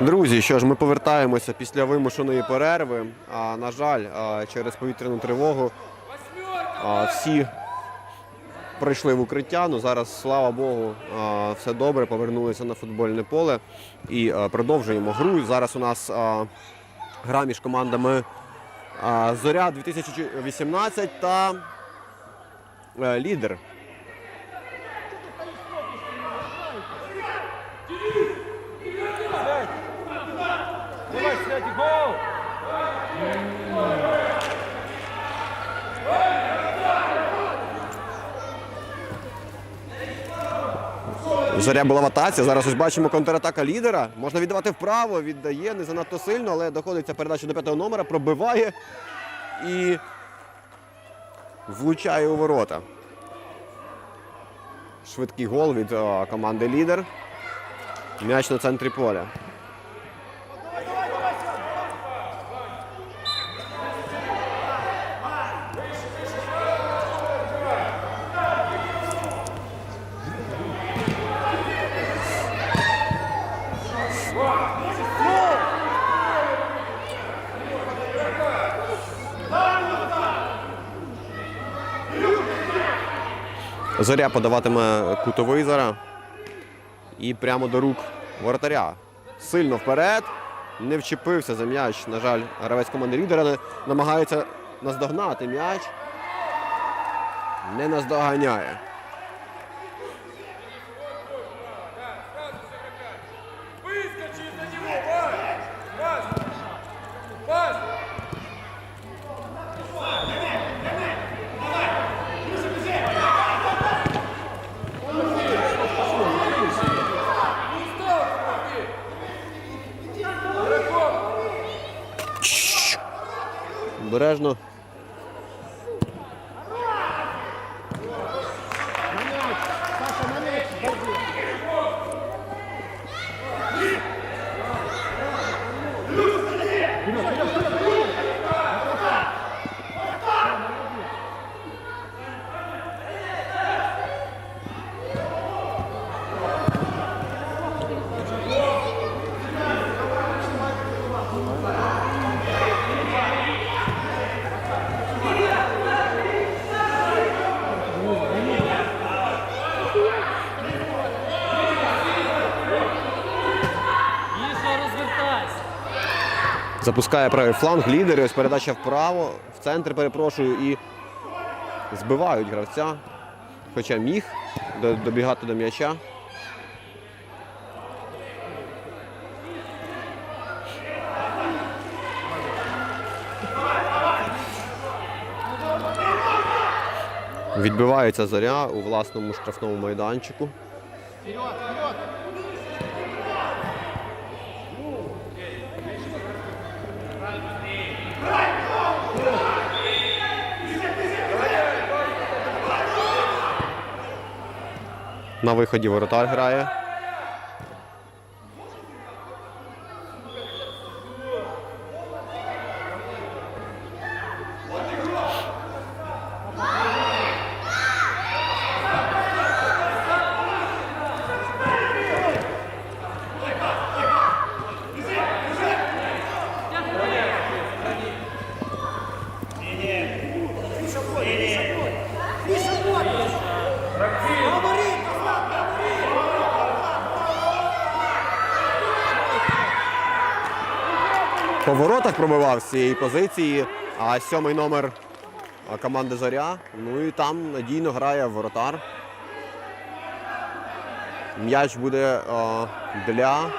Друзі, що ж, ми повертаємося після вимушеної перерви. А, на жаль, через повітряну тривогу всі прийшли в укриття. Ну зараз, слава Богу, все добре. Повернулися на футбольне поле і продовжуємо гру. Зараз у нас гра між командами Зоря 2018 та е, лідер. Святик, гол! Зоря була в атаці. Зараз ось бачимо контратака лідера. Можна віддавати вправо, віддає не занадто сильно, але доходиться передача до п'ятого номера, пробиває і влучає у ворота. Швидкий гол від а, команди лідер. М'яч на центрі поля. Зоря подаватиме кутовий зараз. І прямо до рук воротаря. Сильно вперед. Не вчепився за м'яч. На жаль, гравець команди лідера намагається наздогнати м'яч. Не наздоганяє. Выскочи за него, Пас! Пас! Пас! Обережно. Міша, розвертайся. Запускає правий фланг, лідер, і ось передача вправо, в центр перепрошую, і збивають гравця. Хоча міг добігати до м'яча. Відбивається зоря у власному штрафному майданчику. На виході воротар грає. Воротах пробивав з цієї позиції, а сьомий номер команди Зоря. Ну і там надійно грає воротар. М'яч буде а, для,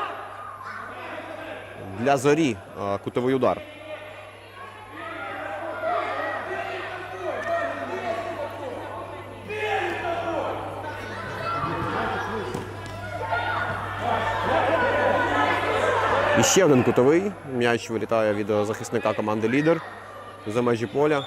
для зорі. а, Кутовий удар. І ще один кутовий. М'яч вилітає від е, захисника команди лідер за межі поля.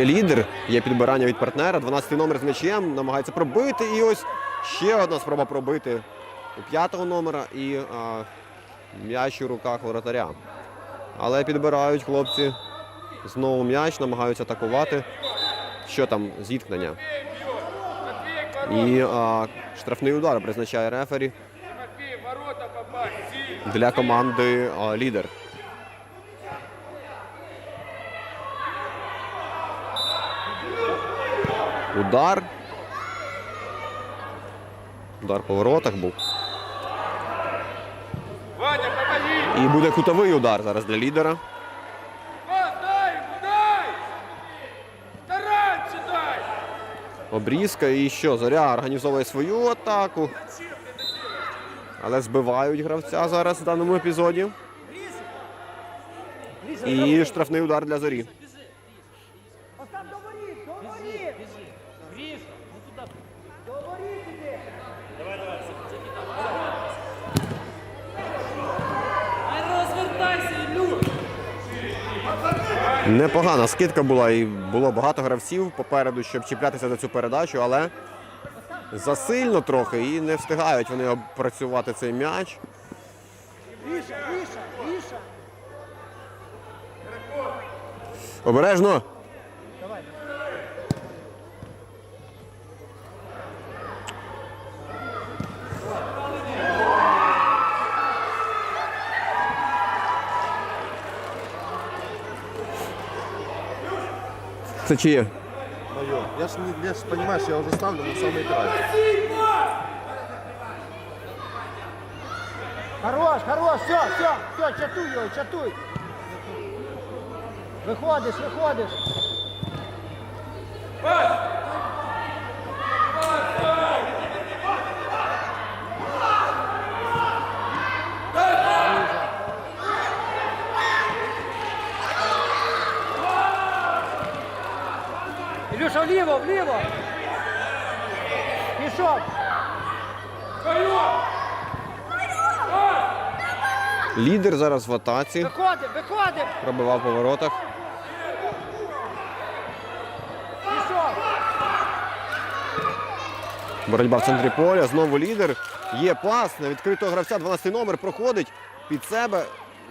Атакує лідер, є підбирання від партнера. 12-й номер з м'ячем, намагається пробити. І ось ще одна спроба пробити у п'ятого номера і м'яч у руках воротаря. Але підбирають хлопці знову м'яч, намагаються атакувати. Що там, зіткнення. І а, штрафний удар призначає рефері для команди а, лідер. Удар. Удар по воротах був. І буде кутовий удар зараз для лідера. Обрізка і що? Зоря організовує свою атаку. Але збивають гравця зараз в даному епізоді. І штрафний удар для зорі. Непогана скидка була і було багато гравців попереду, щоб чіплятися за цю передачу, але засильно трохи і не встигають вони опрацювати цей м'яч. Обережно! Це чиє? Мое. Я ж, не, я ж понимаешь, я уже ставлю на самый край. Хорош, хорош, все, все, все, чатуй його, чатуй! Виходиш, виходиш! Ілюша, вліво, вліво! Пішов! Лідер зараз в атаці. Виходимо, виходимо! Пробивав по воротах. Боротьба в центрі поля. Знову лідер. Є пас на відкритого гравця. 12 номер проходить під себе.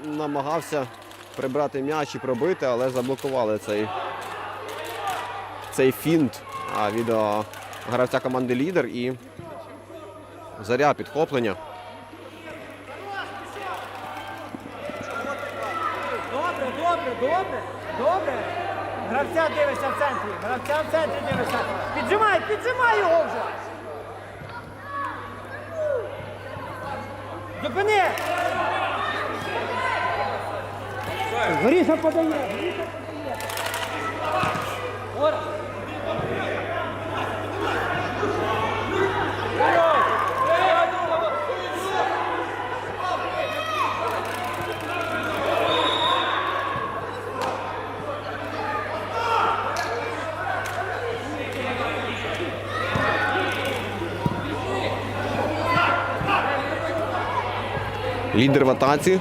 Намагався прибрати м'яч і пробити, але заблокували цей, цей фінт від гравця команди лідер і заря підхоплення. Добре, добре, добре, добре. Гравця дивишся в центрі. Гравця в центрі дивишся. Піджимай, піджимай його вже. Зупини. Горіша подає. Горіша подає. Лідер в атаці.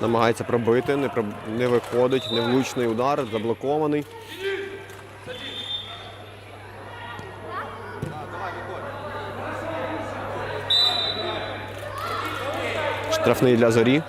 Намагається пробити, не, проб... не виходить, невлучний удар, заблокований. Штрафний для зорі.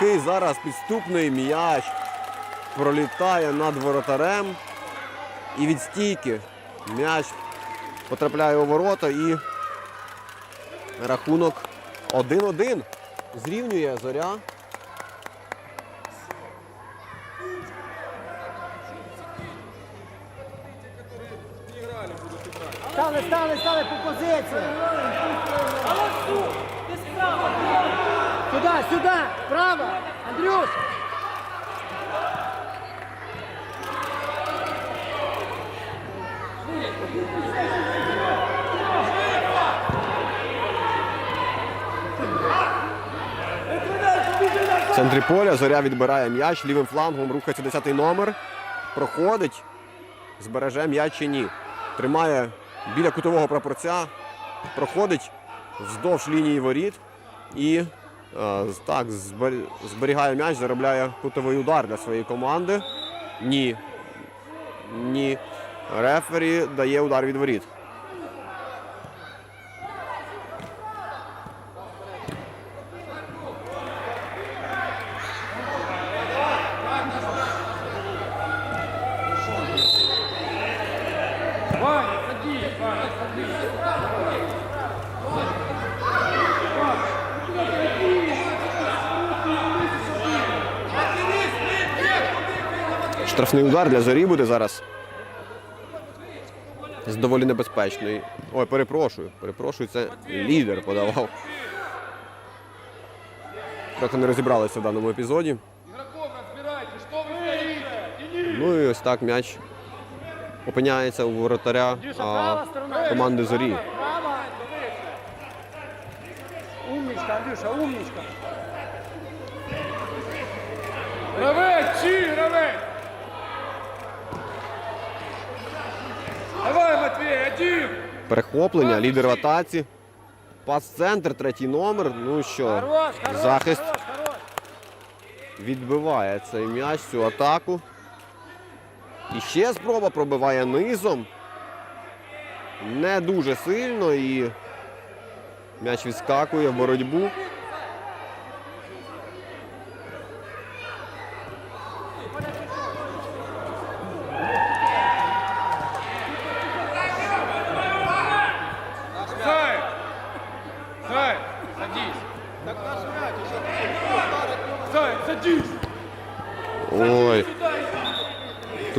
Який зараз підступний м'яч пролітає над воротарем. І від стійки м'яч потрапляє у ворота і рахунок 1-1. Зрівнює зоря. Стали, стали, стали по позиції. Ти справа! Сюди, сюди, право. Андрюш. В центрі поля зоря відбирає м'яч, лівим флангом рухається 10-й номер. Проходить, збереже м'яч чи ні. Тримає біля кутового прапорця, проходить вздовж лінії воріт і так, збер- зберігає м'яч, заробляє кутовий удар для своєї команди. Ні. Ні. Рефері дає удар від воріт. Удар для зорі буде зараз. З доволі небезпечної. Ой, перепрошую. Перепрошую, це лідер подавав. Трохи не розібралися в даному епізоді. Ну і ось так м'яч опиняється у воротаря а, команди зорі. Умничка, Андрюша, умничка. Гравець, чи гравець? Давай, Матвей, один! Перехоплення, лідер в атаці. Пас-центр, третій номер. Ну що, захист відбиває цей м'яч, цю атаку. І ще спроба пробиває низом. Не дуже сильно і м'яч відскакує в боротьбу.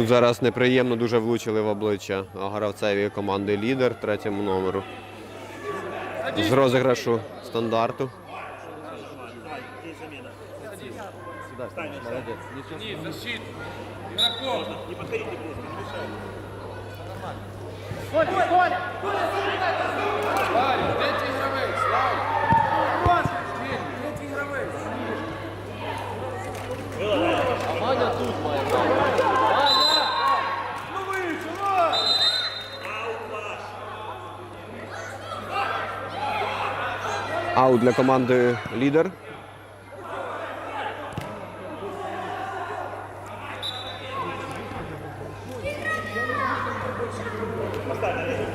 Зараз неприємно дуже влучили в обличчя гравцеві команди лідер третьому номеру. З розіграшу стандарту. Денис, Аут для команди лідер. Лідер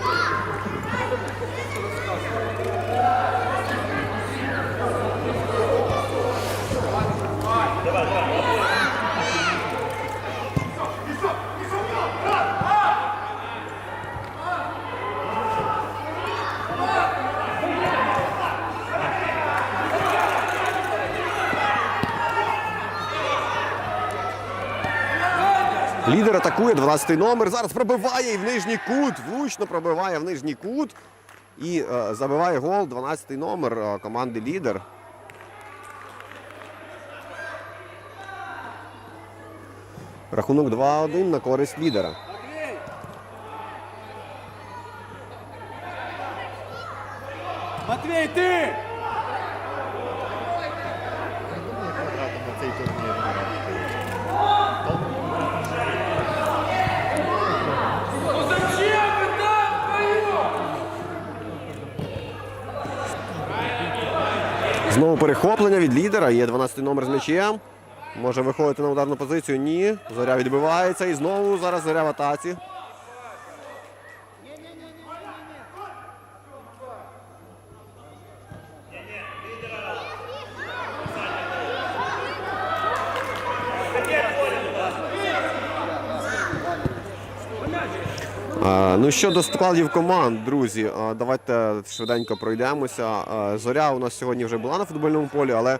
атакує 12-й номер. Зараз пробиває і в нижній кут. Влучно пробиває в нижній кут. І е, забиває гол 12-й номер е, команди лідер. Рахунок 2-1 на користь лідера. Матвей, ти! на цей турнір. Ну зачем ви так вдвоєм? Знову перехоплення від лідера. Є 12-й номер з м'ячем. Може виходити на ударну позицію. Ні. Зоря відбивається. І знову зараз зоря в атаці. Ну щодо складів команд, друзі, е, давайте швиденько пройдемося. Е, Зоря у нас сьогодні вже була на футбольному полі, але е,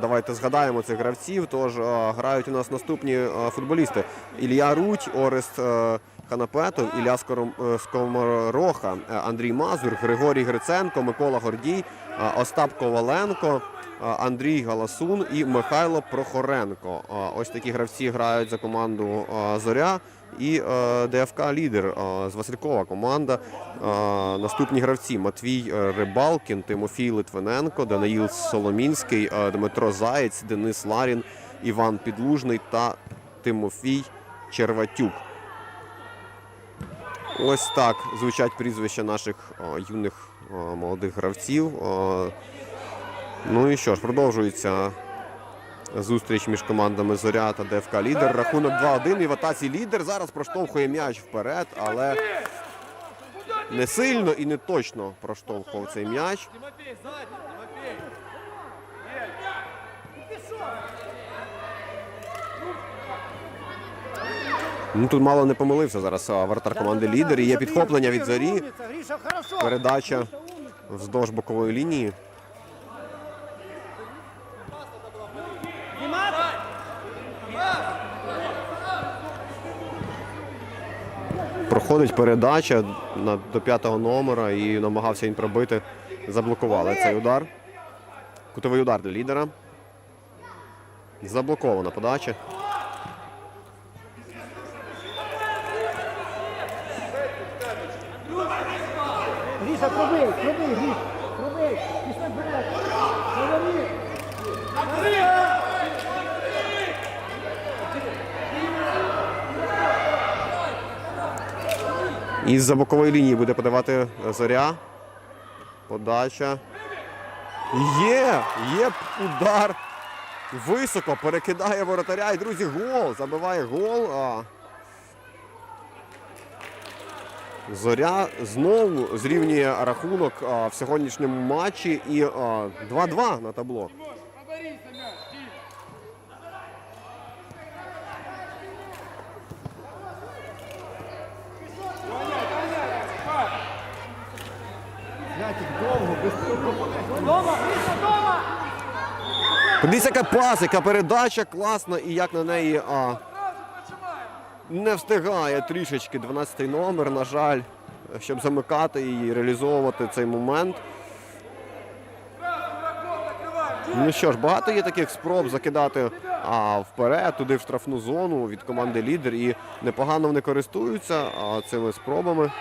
давайте згадаємо цих гравців. Тож е, грають у нас наступні е, футболісти: Ілля Руть, Орест Ханапетов, Ілля е, Скомороха, е, Андрій Мазур, Григорій Гриценко, Микола Гордій, е, Остап Коваленко. Андрій Галасун і Михайло Прохоренко. Ось такі гравці грають за команду Зоря і ДФК Лідер з Василькова команда. Наступні гравці Матвій Рибалкін, Тимофій Литвиненко, Даниїл Соломінський, Дмитро Заєць, Денис Ларін, Іван Підлужний та Тимофій Черватюк. Ось так звучать прізвища наших юних молодих гравців. Ну і що ж, продовжується зустріч між командами Зоря та ДФК Лідер. Рахунок 2-1 і в атаці лідер зараз проштовхує м'яч вперед, але не сильно і не точно проштовхував цей м'яч. Ну тут мало не помилився зараз а, вратар команди лідер. І є підхоплення від зорі. Передача вздовж бокової лінії. Проходить передача до п'ятого номера і намагався він пробити. Заблокували цей удар. Кутовий удар для лідера. Заблокована подача. Гріша, пробий, пробий, Гріш. Пробий. Пішли вперед. Говори. Із-за бокової лінії буде подавати зоря. Подача. Є! Є удар. Високо перекидає воротаря. І, друзі, гол. Забиває гол. А... Зоря знову зрівнює рахунок в сьогоднішньому матчі і а, 2-2 на табло. Подивіться, яка пас, яка передача класна і як на неї а, не встигає трішечки 12-й номер, на жаль, щоб замикати і реалізовувати цей момент. Ну що ж, багато є таких спроб закидати а, вперед, туди в штрафну зону від команди лідер. І непогано вони користуються а, цими спробами.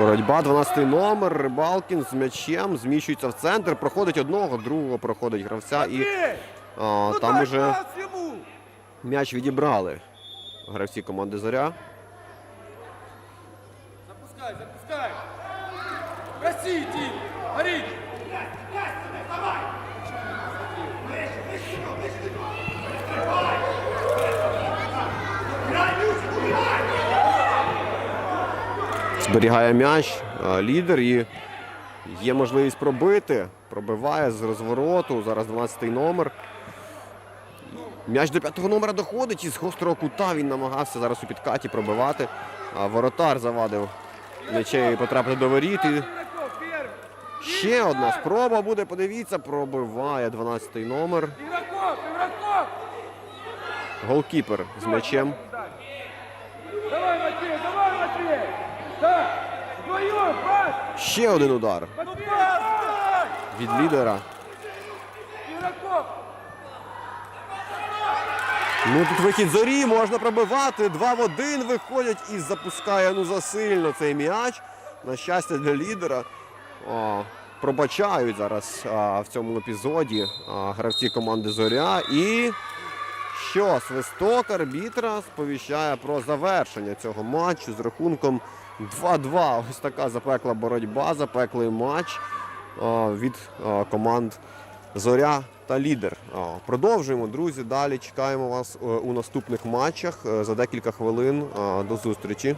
Боротьба, 12-й номер, Рибалкін з м'ячем, зміщується в центр, проходить одного, другого проходить гравця і а, там уже м'яч відібрали гравці команди Зоря. Запускай, запускай. Проси, Тим. Гори. Зберігає м'яч лідер і є можливість пробити. Пробиває з розвороту. Зараз 12-й номер. М'яч до п'ятого номера доходить і з гострого кута він намагався зараз у підкаті пробивати. А воротар завадив м'ячей потрапити до воріт. І ще одна спроба буде. Подивіться, пробиває 12-й номер. Голкіпер з м'ячем. Давай, Матвей, давай, Матвей. Так, вдвоем, пас. Ще один удар від лідера. Ну тут вихід зорі, можна пробивати. Два в один виходять і запускає ну засильно цей м'яч. На щастя для лідера. О, пробачають зараз а, в цьому епізоді а, гравці команди Зоря. І що, свисток арбітра сповіщає про завершення цього матчу з рахунком 2-2. Ось така запекла боротьба, запеклий матч від команд Зоря та лідер. Продовжуємо, друзі. Далі чекаємо вас е, у наступних матчах е, за декілька хвилин. До зустрічі.